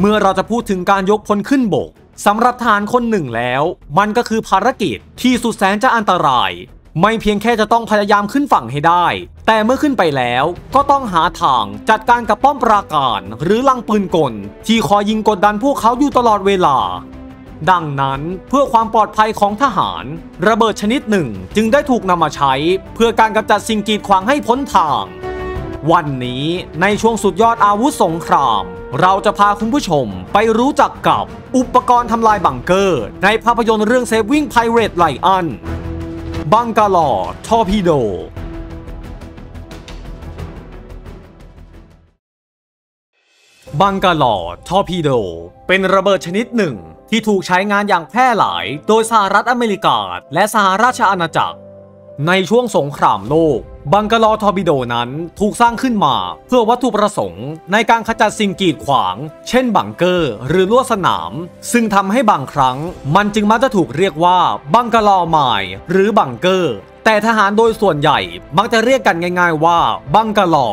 เมื่อเราจะพูดถึงการยกพลขึ้นบกสำหรับทหารคนหนึ่งแล้ว มันก็คือภารกิจที่สุดแสนจะอันตราย ไม่เพียงแค่จะต้องพยายามขึ้นฝั่งให้ได้ แต่เมื่อขึ้นไปแล้วก็ต้องหาทางจัดการกับป้อมปราการหรือลังปืนกล ที่คอยยิงกดดันพวกเขาอยู่ตลอดเวลา ดังนั้นเพื่อความปลอดภัยของทหาร ระเบิดชนิดหนึ่งจึงได้ถูกนำมาใช้ เพื่อการกำจัดสิ่งกีดขวางให้พ้นทาง วันนี้ในช่วงสุดยอดอาวุธสงคราม เราจะพาคุณผู้ชมไปรู้จักกับอุปกรณ์ทำลายบังเกอร์ ในภาพยนตร์เรื่อง Saving Pirate Lion บังกาลอทอร์พีโดบังกาลอทอร์พีโด เป็นระเบิดชนิดหนึ่ง ที่ถูกใช้งานอย่างแพร่หลาย โดยสหรัฐอเมริกา และสหราชอาณาจักร ในช่วงสงครามโลก บังกาลอทอร์บิโดนั้นถูกสร้างขึ้นมาเพื่อวัตถุประสงค์ ในการขจัดสิ่งกีดขวาง เช่นบังเกอร์ หรือลวดสนาม ซึ่งทำให้บางครั้ง มันจึงมักจะถูกเรียกว่าบังกาลอไมล์หรือบังเกอร์ แต่ทหารโดยส่วนใหญ่มักจะเรียกกันง่าย ๆ ว่าบังกะลอ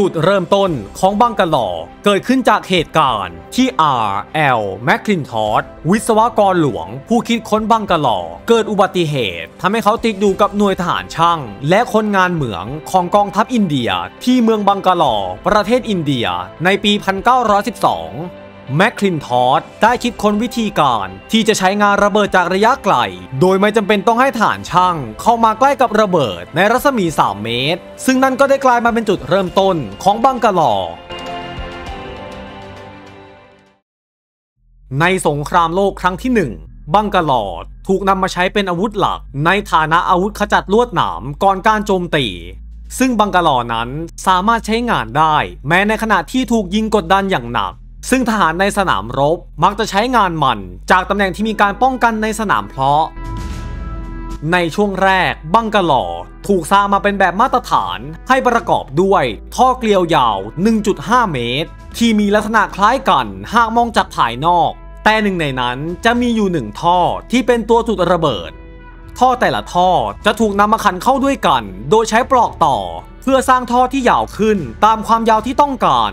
จุดเริ่มต้นของบังกาลอเกิดขึ้นจากเหตุการณ์ที่ R.L. m c c l i n t o s h วิศวกรหลวง ผู้คิดค้นบังกาลอเกิดอุบัติเหตุทำให้เขาติดอยู่กับหน่วยทหารช่าง และคนงานเหมืองของกองทัพอินเดีย ที่เมืองบังกาลอประเทศอินเดียในปี 1912 แมคคลินทอสได้คิดค้นวิธีการ ที่จะใช้งานระเบิดจากระยะไกล โดยไม่จำเป็นต้องให้ฐานช่าง เข้ามาใกล้กับระเบิดในรัศมี 3 เมตร ซึ่งนั่นก็ได้กลายมาเป็นจุดเริ่มต้นของบังกาลอในสงครามโลกครั้งที่ 1 บังกาลอถูกนำมาใช้เป็นอาวุธหลัก ในฐานะอาวุธขจัดลวดหนามก่อนการโจมตี ซึ่งบังกาลอนั้นสามารถใช้งานได้ แม้ในขณะที่ถูกยิงกดดันอย่างหนัก ซึ่งทหารในสนามรบมักจะใช้งานมันจากตำแหน่งที่มีการป้องกันในสนามเพาะ ในช่วงแรกบังกาลอถูกสร้างมาเป็นแบบมาตรฐานให้ประกอบด้วย ท่อเกลียวยาว 1.5 เมตร ที่มีลักษณะคล้ายกันหากมองจากภายนอก แต่หนึ่งในนั้นจะมีอยู่หนึ่งท่อที่เป็นตัวจุดระเบิด ท่อแต่ละท่อจะถูกนำมาขันเข้าด้วยกัน โดยใช้ปลอกต่อ เพื่อสร้างท่อที่ยาวขึ้นตามความยาวที่ต้องการ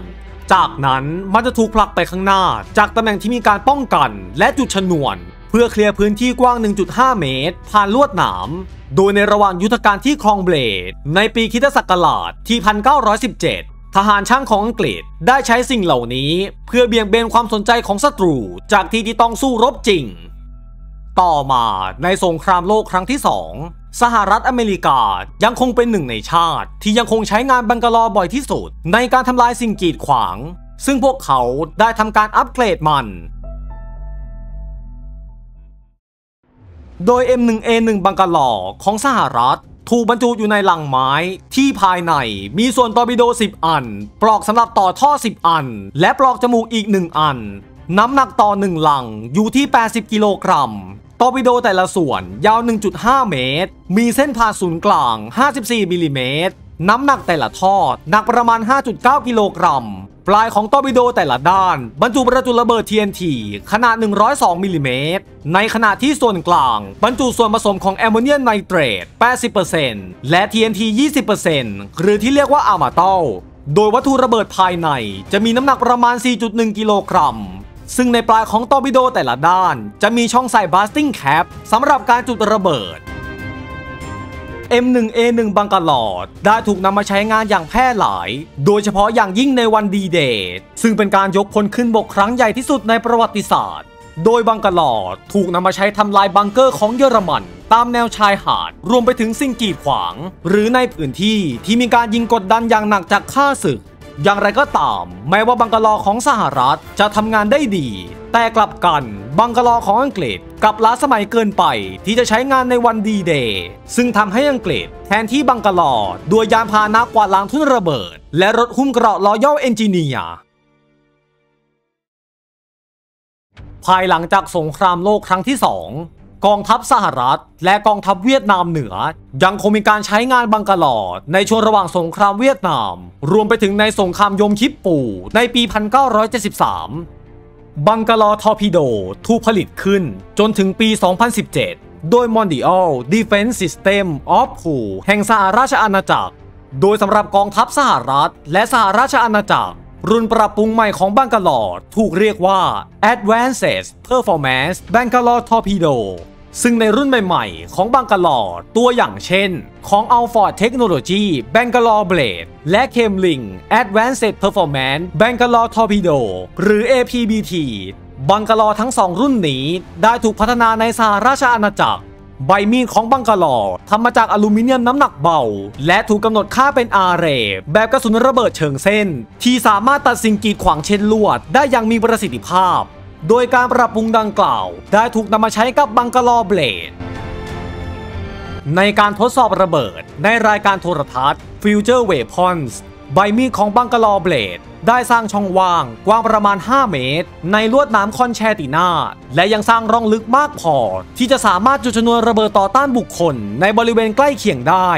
จากนั้นมันจะถูกผลักไปข้างหน้า จากตำแหน่งที่มีการป้องกัน และจุดชนวน เพื่อเคลียร์พื้นที่กว้าง 1.5 เมตร ผ่านลวดหนามโดยในระหว่างยุทธการที่คลองเบลด ในปีคริสตศักราชที่ 1917 ทหารช่างของอังกฤษได้ใช้สิ่งเหล่านี้ เพื่อเบี่ยงเบนความสนใจของศัตรู จากที่ที่ต้องสู้รบจริง ต่อมาในสงครามโลกครั้งที่ 2 สหรัฐอเมริกายังคงเป็นหนึ่งในชาติ ที่ยังคงใช้งานบังกลอบ่อยที่สุด ในการทำลายสิ่งกีดขวาง ซึ่งพวกเขาได้ทำการอัปเกรดมัน โดย M1A1 บังกลอของสหรัฐถูกบรรจุอยู่ในลังไม้ที่ภายในมีส่วนตอร์ปิโด 10 อัน ปลอกสำหรับต่อท่อ 10 อัน และปลอกจมูกอีก 1 อัน น้ำหนักต่อ 1 ลังอยู่ที่ 80 กิโลกรัม ตอร์ปิโดแต่ละส่วนยาว 1.5 เมตร มีเส้นผ่าศูนย์กลาง 54 มิลลิเมตร น้ำหนักแต่ละทอดหนักประมาณ 5.9 กิโลกรัม ปลายของตอร์ปิโดแต่ละด้าน บรรจุประจุระเบิด TNT ขนาด 102 มิลลิเมตร ในขณะที่ส่วนกลาง บรรจุส่วนผสมของแอมโมเนียมไนเตรต 80%และ TNT 20%หรือที่เรียกว่าอาร์มาตลโดยวัตถุระเบิดภายในจะมีน้ำหนักประมาณ 4.1 กิโลกรัม ซึ่งในปลายของตอร์ปิโดแต่ละด้านจะมีช่องใส่บ a สติ้งแคปสำหรับการจุดระเบิด M1A1 บังกลอดได้ถูกนำมาใช้งานอย่างแพร่หลาย โดยเฉพาะอย่างยิ่งในวันดีเดย์ซึ่งเป็นการยกพลขึ้นบกครั้งใหญ่ที่สุดในประวัติศาสตร์ โดยบังกลอดถูกนำมาใช้ทำลายบังเกอร์ของเยอรมัน ตามแนวชายหาด รวมไปถึงสิ่งกีดขวาง หรือในพื้นที่ที่มีการยิงกดดันอย่างหนักจากข้าศึก อย่างไรก็ตาม แม้ว่าบังกาลอของสหรัฐจะทำงานได้ดี แต่กลับกันบังกาลอของอังกฤษกลับล้าสมัยเกินไปที่จะใช้งานในวันดีเดย์ซึ่งทำให้อังกฤษแทนที่บังกาลอด้วยยานพาหนะกวาดล้างทุ่นระเบิด และรถหุ้มเกราะลอยอลเอนจิเนียร์ภายหลังจากสงครามโลกครั้งที่2 กองทัพสหรัฐ และกองทัพเวียดนามเหนือ ยังคงมีการใช้งานบังกาลอในช่วงระหว่างสงครามเวียดนาม รวมไปถึงในสงครามยมคิปปูในปี 1973 บังกาลอทอร์ปิโดถูกผลิตขึ้นจนถึงปี 2017 โดย Mondial Defense System of Who แห่งสหราชอาณาจักร โดยสำหรับกองทัพสหรัฐ และสหราชอาณาจักรรุ่นปรับปรุงใหม่ของบังกลอถูกเรียกว่า Advanced Performance Bangalore Torpedo ซึ่งในรุ่นใหม่ๆ ของบังกลอตัวอย่างเช่น ของ Alford Technology Bangalore Blade และ Kemling Advanced Performance Bangalore Torpedo หรือ APBT บังกลอทั้งสองรุ่นนี้ได้ถูกพัฒนาในสหราชอาณาจักร ใบมีดของบังกลอทำมาจากอลูมิเนียมน้ำหนักเบา และถูกกำหนดค่าเป็นอาเรแบบกระสุนระเบิดเชิงเส้น ที่สามารถตัดสิ่งกีดขวางเช่นลวดได้อย่างมีประสิทธิภาพ โดยการปรับปรุงดังกล่าว ได้ถูกนำมาใช้กับบังกลอเบลด ในการทดสอบระเบิด ในรายการโทรทัศน์ Future Weapons ใบมีดของบังกลอเบลด ได้สร้างช่องว่างกว้างประมาณ 5 เมตร ในลวดหน้ำคอนแชตินาและยังสร้างร่องลึกมากพอ ที่จะสามารถจุดชนวนระเบิดต่อต้านบุคคล ในบริเวณใกล้เคียงได้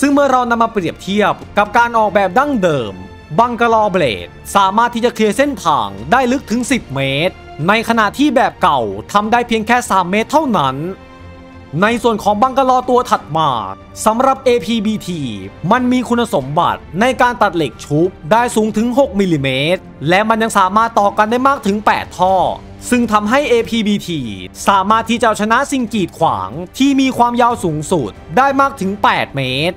ซึ่งเมื่อเรานำมาเปรียบเทียบกับการออกแบบดั้งเดิม บังกลอเบลด สามารถที่จะเคลียร์เส้นทางได้ลึกถึง 10 เมตร ในขณะที่แบบเก่าทำได้เพียงแค่ 3 เมตรเท่านั้น ในส่วนของบังกะลอตัวถัดมาสำหรับ APBT มันมีคุณสมบัติในการตัดเหล็กชุบได้สูงถึง 6 มิลลิเมตร และมันยังสามารถต่อกันได้มากถึง 8 ท่อ ซึ่งทำให้ APBT สามารถที่จะเอาชนะสิ่งกีดขวางที่มีความยาวสูงสุดได้มากถึง 8 เมตร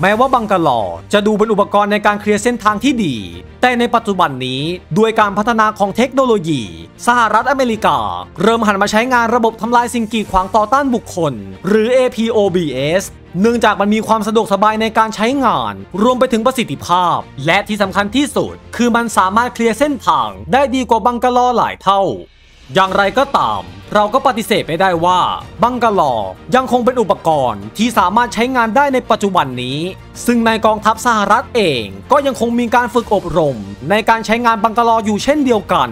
แม้ว่าบังกะลอจะดูเป็นอุปกรณ์ในการเคลียร์เส้นทางที่ดี แต่ในปัจจุบันนี้ด้วยการพัฒนาของเทคโนโลยี สหรัฐอเมริกา เริ่มหันมาใช้งานระบบทำลายสิ่งกีดขวางต่อต้านบุคคล หรือ APOBS เนื่องจากมันมีความสะดวกสบายในการใช้งาน รวมไปถึงประสิทธิภาพ และที่สำคัญที่สุด คือมันสามารถเคลียร์เส้นทางได้ดีกว่าบังกะลอหลายเท่า อย่างไรก็ตาม เราก็ปฏิเสธไม่ได้ว่า บังกะลอยังคงเป็นอุปกรณ์ที่สามารถใช้งานได้ในปัจจุบันนี้ ซึ่งในกองทัพสหรัฐเองก็ยังคงมีการฝึกอบรม ในการใช้งานบังกะลออยู่เช่นเดียวกัน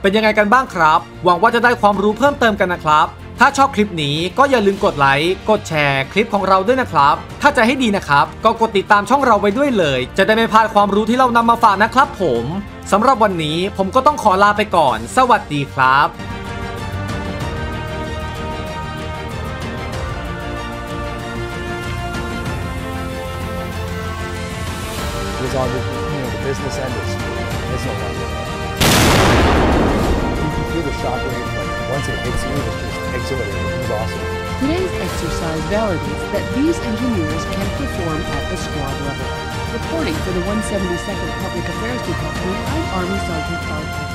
เป็นยังไงกันบ้างครับ หวังว่าจะได้ความรู้เพิ่มเติมกันนะครับ ถ้าชอบคลิปนี้ก็อย่าลืมกดไลค์ กดแชร์คลิปของเราด้วยนะครับ ถ้าจะให้ดีนะครับ ก็กดติดตามช่องเราไว้ด้วยเลย จะได้ไม่พลาดความรู้ที่เรานำมาฝากนะครับผมสำหรับวันนี้ผมก็ต้องขอลาไปก่อน สวัสดีครับ was on the, you know, the business end is, is no longer. You can feel the shockwave, like once it hits you, just awesome. Today's exercise validates that these engineers can perform at the squad level. Reporting for the 172nd Public Affairs Department, I'm Army Sergeant Carl.